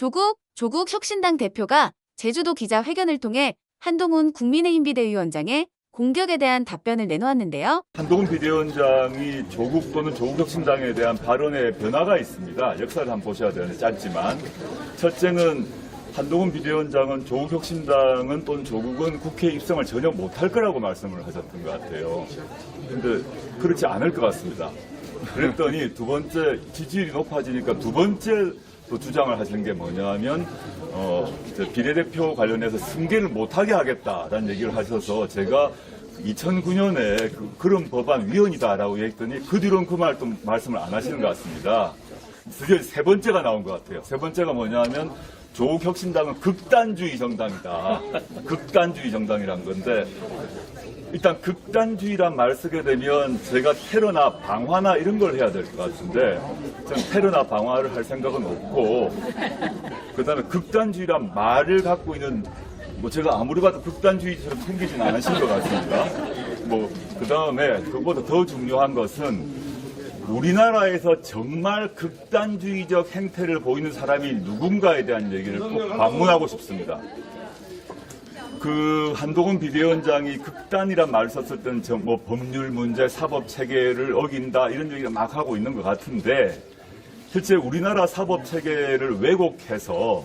조국, 조국 혁신당 대표가 제주도 기자회견을 통해 한동훈 국민의힘 비대위원장의 공격에 대한 답변을 내놓았는데요. 한동훈 비대위원장이 조국 또는 조국 혁신당에 대한 발언에 변화가 있습니다. 역사를 한번 보셔야 되는데 짧지만 첫째는 한동훈 비대위원장은 조국 혁신당은 또는 조국은 국회에 입성을 전혀 못할 거라고 말씀을 하셨던 것 같아요. 근데 그렇지 않을 것 같습니다. 그랬더니 두 번째 지지율이 높아지니까 두 번째 또 주장을 하시는 게 뭐냐면 어, 저 비례대표 관련해서 승계를 못하게 하겠다라는 얘기를 하셔서 제가 2009년에 그, 런 법안 위헌이다라고 얘기했더니 그 뒤로는 그 말 또 말씀을 안 하시는 것 같습니다. 드디어 세 번째가 나온 것 같아요. 세 번째가 뭐냐면 조국 혁신당은 극단주의 정당이다. 극단주의 정당이란 건데 일단 극단주의란 말 쓰게 되면 제가 테러나 방화나 이런 걸 해야 될 것 같은데 저는 테러나 방화를 할 생각은 없고 그 다음에 극단주의란 말을 갖고 있는 뭐 제가 아무리 봐도 극단주의처럼 생기진 않으신 것 같습니다. 뭐 그 다음에 그보다 더 중요한 것은 우리나라에서 정말 극단주의적 행태를 보이는 사람이 누군가에 대한 얘기를 꼭 반문하고 싶습니다. 그 한동훈 비대위원장이 극단이란 말을 썼을 때는 저 뭐 법률 문제, 사법 체계를 어긴다 이런 얘기를 막 하고 있는 것 같은데 실제 우리나라 사법 체계를 왜곡해서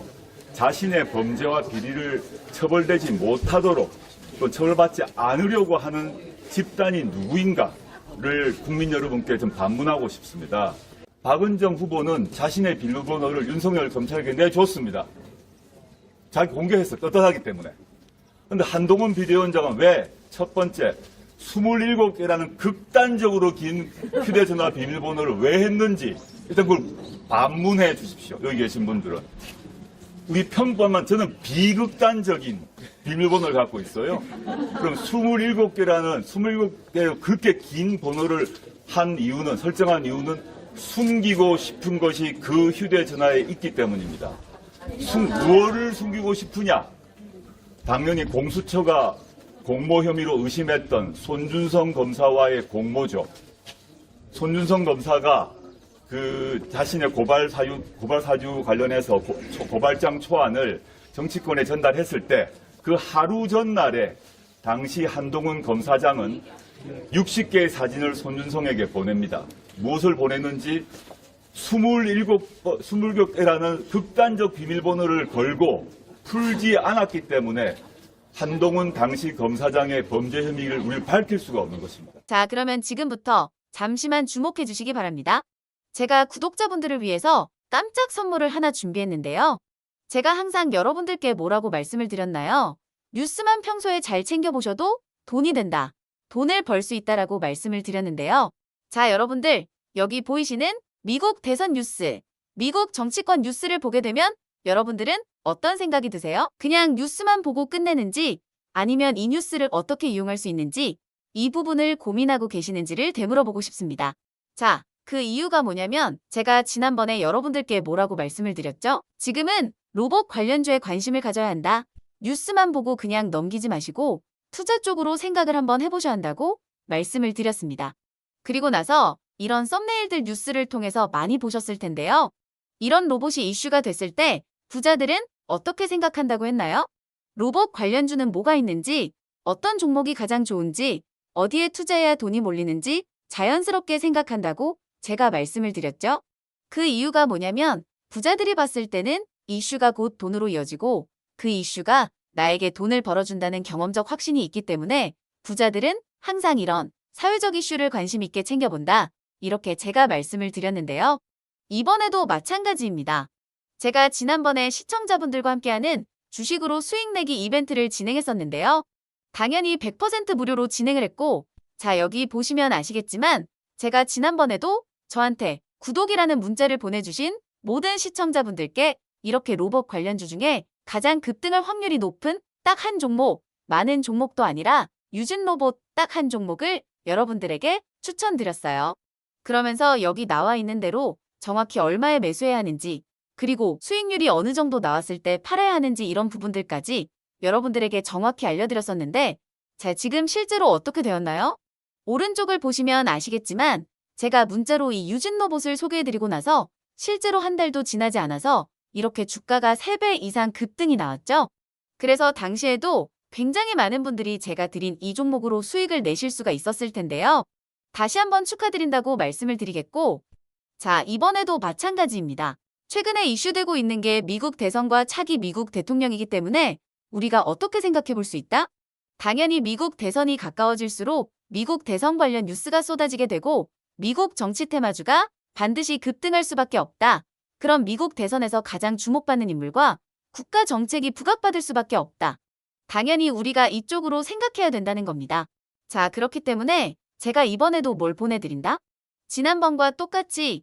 자신의 범죄와 비리를 처벌되지 못하도록 또 처벌받지 않으려고 하는 집단이 누구인가를 국민 여러분께 좀 반문하고 싶습니다. 박은정 후보는 자신의 비밀번호를 윤석열 검찰에게 내줬습니다. 자기 공개했어 떳떳하기 때문에. 근데 한동훈 비대위원장은 왜 첫 번째 27개라는 극단적으로 긴 휴대전화 비밀번호를 왜 했는지 일단 그걸 반문해 주십시오. 여기 계신 분들은. 우리 평범한 저는 비극단적인 비밀번호를 갖고 있어요. 그럼 27개라는 27개 그렇게 긴 번호를 한 이유는 설정한 이유는 숨기고 싶은 것이 그 휴대전화에 있기 때문입니다. 숨, 무엇을 숨기고 싶으냐? 당연히 공수처가 공모 혐의로 의심했던 손준성 검사와의 공모죠. 손준성 검사가 그 자신의 고발 사유 고발 사주 관련해서 고, 고발장 초안을 정치권에 전달했을 때 그 하루 전날에 당시 한동훈 검사장은 60개의 사진을 손준성에게 보냅니다. 무엇을 보냈는지 27, 27개라는 극단적 비밀번호를 걸고 풀지 않았기 때문에 한동훈 당시 검사장의 범죄 혐의를 우리 밝힐 수가 없는 것입니다. 자, 그러면 지금부터 잠시만 주목해 주시기 바랍니다. 제가 구독자분들을 위해서 깜짝 선물을 하나 준비했는데요. 제가 항상 여러분들께 뭐라고 말씀을 드렸나요? 뉴스만 평소에 잘 챙겨보셔도 돈이 된다. 돈을 벌 수 있다라고 말씀을 드렸는데요. 자, 여러분들, 여기 보이시는 미국 대선 뉴스, 미국 정치권 뉴스를 보게 되면 여러분들은 어떤 생각이 드세요? 그냥 뉴스만 보고 끝내는지 아니면 이 뉴스를 어떻게 이용할 수 있는지 이 부분을 고민하고 계시는지를 되물어보고 싶습니다. 자, 그 이유가 뭐냐면 제가 지난번에 여러분들께 뭐라고 말씀을 드렸죠? 지금은 로봇 관련주에 관심을 가져야 한다. 뉴스만 보고 그냥 넘기지 마시고 투자 쪽으로 생각을 한번 해보셔야 한다고 말씀을 드렸습니다. 그리고 나서 이런 썸네일들 뉴스를 통해서 많이 보셨을 텐데요. 이런 로봇이 이슈가 됐을 때 부자들은 어떻게 생각한다고 했나요? 로봇 관련주는 뭐가 있는지, 어떤 종목이 가장 좋은지, 어디에 투자해야 돈이 몰리는지 자연스럽게 생각한다고 제가 말씀을 드렸죠. 그 이유가 뭐냐면 부자들이 봤을 때는 이슈가 곧 돈으로 이어지고 그 이슈가 나에게 돈을 벌어준다는 경험적 확신이 있기 때문에 부자들은 항상 이런 사회적 이슈를 관심 있게 챙겨본다. 이렇게 제가 말씀을 드렸는데요. 이번에도 마찬가지입니다. 제가 지난번에 시청자분들과 함께하는 주식으로 수익 내기 이벤트를 진행했었는데요. 당연히 100% 무료로 진행을 했고, 자, 여기 보시면 아시겠지만, 제가 지난번에도 저한테 구독이라는 문자를 보내주신 모든 시청자분들께 이렇게 로봇 관련주 중에 가장 급등할 확률이 높은 딱 한 종목, 많은 종목도 아니라 유진 로봇 딱 한 종목을 여러분들에게 추천드렸어요. 그러면서 여기 나와 있는 대로 정확히 얼마에 매수해야 하는지, 그리고 수익률이 어느 정도 나왔을 때 팔아야 하는지 이런 부분들까지 여러분들에게 정확히 알려드렸었는데, 자, 지금 실제로 어떻게 되었나요? 오른쪽을 보시면 아시겠지만, 제가 문자로 이 유진 로봇을 소개해드리고 나서 실제로 한 달도 지나지 않아서 이렇게 주가가 3배 이상 급등이 나왔죠. 그래서 당시에도 굉장히 많은 분들이 제가 드린 이 종목으로 수익을 내실 수가 있었을 텐데요. 다시 한번 축하드린다고 말씀을 드리겠고, 자, 이번에도 마찬가지입니다. 최근에 이슈되고 있는 게 미국 대선과 차기 미국 대통령이기 때문에 우리가 어떻게 생각해 볼 수 있다? 당연히 미국 대선이 가까워질수록 미국 대선 관련 뉴스가 쏟아지게 되고 미국 정치 테마주가 반드시 급등할 수밖에 없다. 그럼 미국 대선에서 가장 주목받는 인물과 국가 정책이 부각받을 수밖에 없다. 당연히 우리가 이쪽으로 생각해야 된다는 겁니다. 자, 그렇기 때문에 제가 이번에도 뭘 보내드린다? 지난번과 똑같이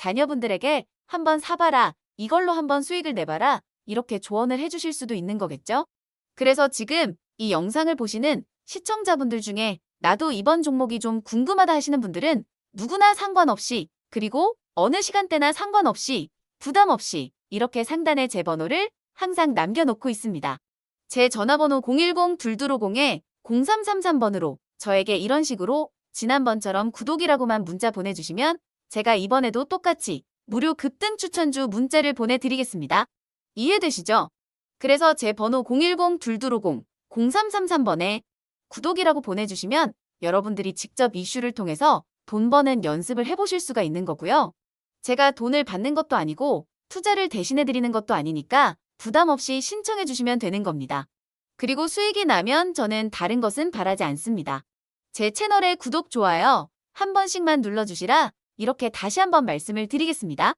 자녀분들에게 한번 사봐라. 이걸로 한번 수익을 내봐라. 이렇게 조언을 해주실 수도 있는 거겠죠? 그래서 지금 이 영상을 보시는 시청자분들 중에 나도 이번 종목이 좀 궁금하다 하시는 분들은 누구나 상관없이 그리고 어느 시간대나 상관없이 부담 없이 이렇게 상단에 제 번호를 항상 남겨놓고 있습니다. 제 전화번호 010-2250-0333번으로 저에게 이런 식으로 지난번처럼 구독이라고만 문자 보내주시면 제가 이번에도 똑같이 무료 급등 추천주 문자를 보내드리겠습니다. 이해되시죠? 그래서 제 번호 010-2250-0333번에 구독이라고 보내주시면 여러분들이 직접 이슈를 통해서 돈 버는 연습을 해보실 수가 있는 거고요. 제가 돈을 받는 것도 아니고 투자를 대신해드리는 것도 아니니까 부담 없이 신청해 주시면 되는 겁니다. 그리고 수익이 나면 저는 다른 것은 바라지 않습니다. 제 채널에 구독, 좋아요 한 번씩만 눌러주시라 이렇게 다시 한번 말씀을 드리겠습니다.